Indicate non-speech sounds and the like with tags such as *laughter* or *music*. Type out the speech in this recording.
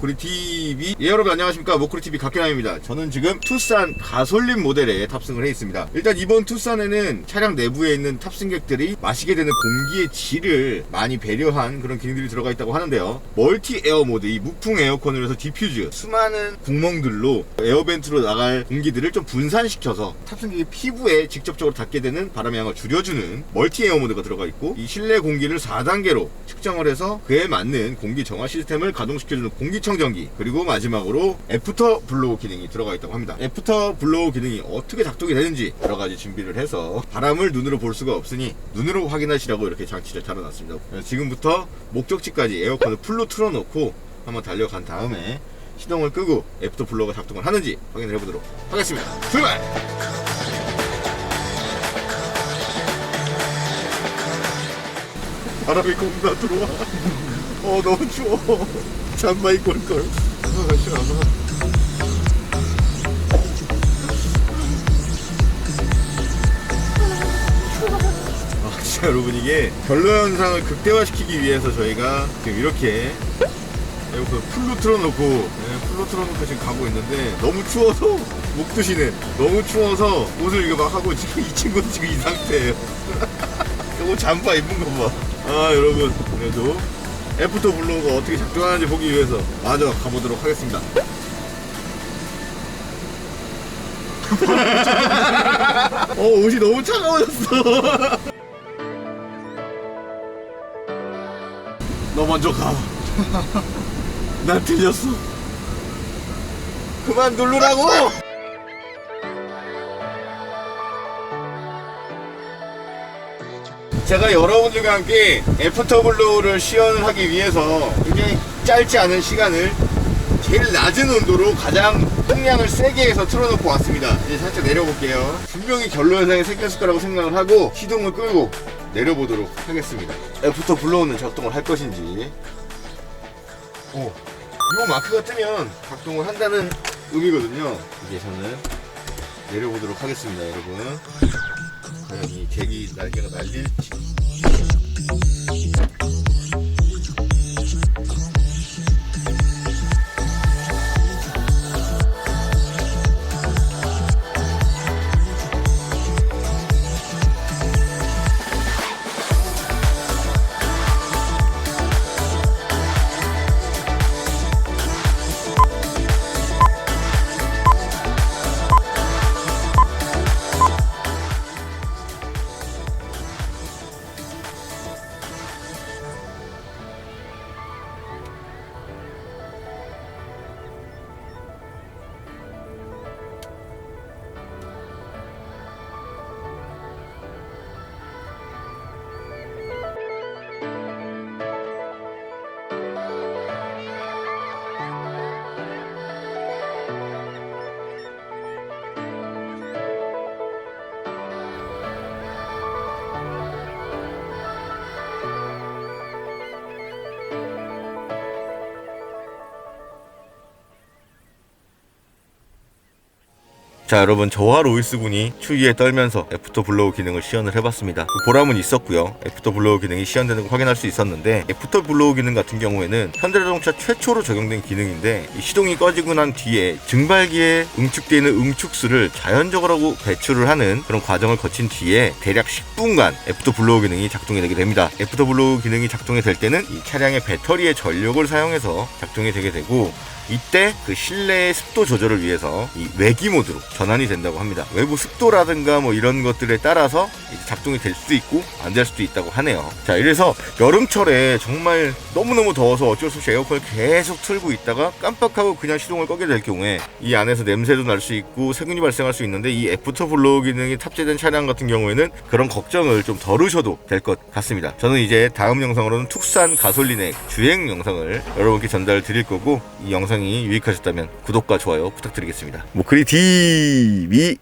모쿠리 TV 예 여러분 안녕하십니까 모쿠리 TV 각계남입니다. 저는 지금 투싼 가솔린 모델에 탑승을 해 있습니다. 일단 이번 투싼에는 차량 내부에 있는 탑승객들이 마시게 되는 공기의 질을 많이 배려한 그런 기능들이 들어가 있다고 하는데요. 멀티 에어 모드, 이 무풍 에어컨을 해서 디퓨즈, 수많은 구멍들로 에어벤트로 나갈 공기들을 좀 분산시켜서 탑승객의 피부에 직접적으로 닿게 되는 바람의 양을 줄여주는 멀티 에어 모드가 들어가 있고 이 실내 공기를 4단계로 측정을 해서 그에 맞는 공기 정화 시스템을 가동시켜주는 공기청 정기 그리고 마지막으로 애프터 블로우 기능이 들어가 있다고 합니다. 애프터 블로우 기능이 어떻게 작동이 되는지 여러 가지 준비를 해서 바람을 눈으로 볼 수가 없으니 눈으로 확인하시라고 이렇게 장치를 달아놨습니다. 지금부터 목적지까지 에어컨을 풀로 틀어놓고 한번 달려간 다음에 시동을 끄고 애프터 블로우가 작동을 하는지 확인을 해보도록 하겠습니다. 출발! 바람이 겁나 들어와. 어 너무 추워. 잠만 입고 올 걸. 아 싫어. 아 진짜 여러분 이게 결로 현상을 극대화시키기 위해서 저희가 지금 이렇게 풀로 틀어놓고 네, 풀로 틀어놓고 지금 가고 있는데 너무 추워서 목 드시는 너무 추워서 옷을 이거 막 하고 지금 이 친구도 지금 이 상태예요. *laughs* 이거 잠바 입은 거 봐. 아 여러분 그래도 애프터 블로우가 어떻게 작동하는지 보기 위해서 마저 가보도록 하겠습니다. *laughs* 어 옷이 너무 차가워졌어. *laughs* 너 먼저 가. *laughs* 난 틀렸어. 그만 누르라고. 제가 여러분들과 함께 애프터 블루를 시연하기 위해서 굉장히 짧지 않은 시간을 제일 낮은 온도로 가장 풍량을 세게 해서 틀어놓고 왔습니다. 이제 살짝 내려볼게요. 분명히 결로 현상이 생겼을 거라고 생각을 하고 시동을 끌고 내려보도록 하겠습니다. 애프터 블루는 작동을 할 것인지. 오, 이 마크가 뜨면 작동을 한다는 의미거든요. 이제 저는 내려보도록 하겠습니다, 여러분. 과연 이 대기 날개가 날릴지. 자 여러분 저와 로이스 군이 추위에 떨면서 애프터 블로우 기능을 시연을 해봤습니다. 그 보람은 있었고요. 애프터 블로우 기능이 시연되는 걸 확인할 수 있었는데 애프터 블로우 기능 같은 경우에는 현대자동차 최초로 적용된 기능인데 이 시동이 꺼지고 난 뒤에 증발기에 응축되어 있는 응축수를 자연적으로 배출을 하는 그런 과정을 거친 뒤에 대략 10분간 애프터 블로우 기능이 작동이 되게 됩니다. 애프터 블로우 기능이 작동이 될 때는 이 차량의 배터리의 전력을 사용해서 작동이 되게 되고 이때 그 실내의 습도 조절을 위해서 이 외기 모드로 전환이 된다고 합니다. 외부 습도라든가 뭐 이런 것들에 따라서 작동이 될 수도 있고 안 될 수도 있다고 하네요. 자, 이래서 여름철에 정말 너무너무 더워서 어쩔 수 없이 에어컨을 계속 틀고 있다가 깜빡하고 그냥 시동을 끄게 될 경우에 이 안에서 냄새도 날 수 있고 세균이 발생할 수 있는데 이 애프터 블로우 기능이 탑재된 차량 같은 경우에는 그런 걱정을 좀 덜으셔도 될 것 같습니다. 저는 이제 다음 영상으로는 투싼 가솔린의 주행 영상을 여러분께 전달 드릴 거고 이 영상이 유익하셨다면 구독과 좋아요 부탁드리겠습니다. 모크리 日